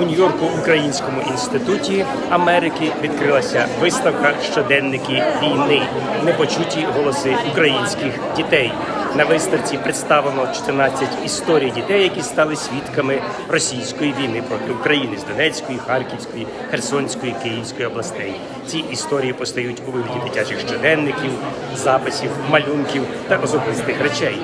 У Нью-Йорку Українському інституті Америки відкрилася виставка щоденники війни, непочуті голоси українських дітей. На виставці представлено 14 історій дітей, які стали свідками російської війни проти України з Донецької, Харківської, Херсонської, Київської областей. Ці історії постають у вигляді дитячих щоденників, записів, малюнків та особистих речей.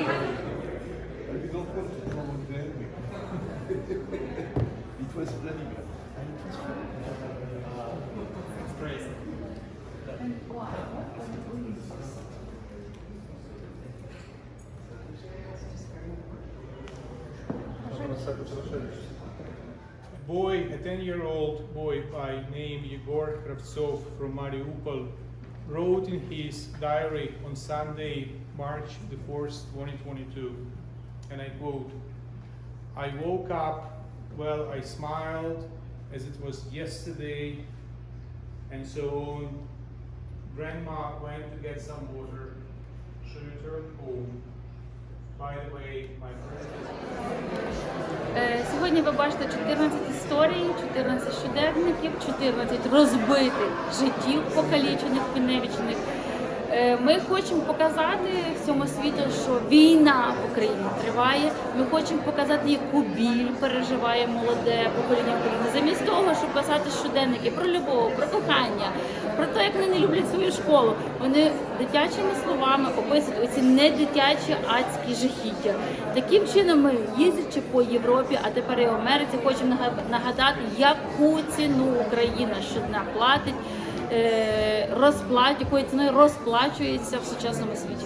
Boy, a 10-year-old boy by name Yegor Kravtsov from Mariupol, wrote in his diary on Sunday, March the 4th, 2022, and I quote, I woke up, well, I smiled as it was yesterday, and so on. Grandma went to get some water. She returned home. By the way, my friend is Е, Сьогодні ви бачите 14 історій, 14 щоденників, 14 розбитих життів, покалічених, поневічених. Е, Ми хочемо показати всьому світу, що війна в Україні триває. Ми хочемо показати, яку біль переживає молоде покоління України. Замість того, щоб писати щоденники про любов, про кохання, про те, як вони не люблять свою школу. Вони дитячими словами описують оці не дитячі адські жахіття. Таким чином ми їздячи по Європі, а тепер і в Америці, хочемо нагадати, яку ціну Україна щодня платить, розплат, якою ціною розплачується в сучасному світі.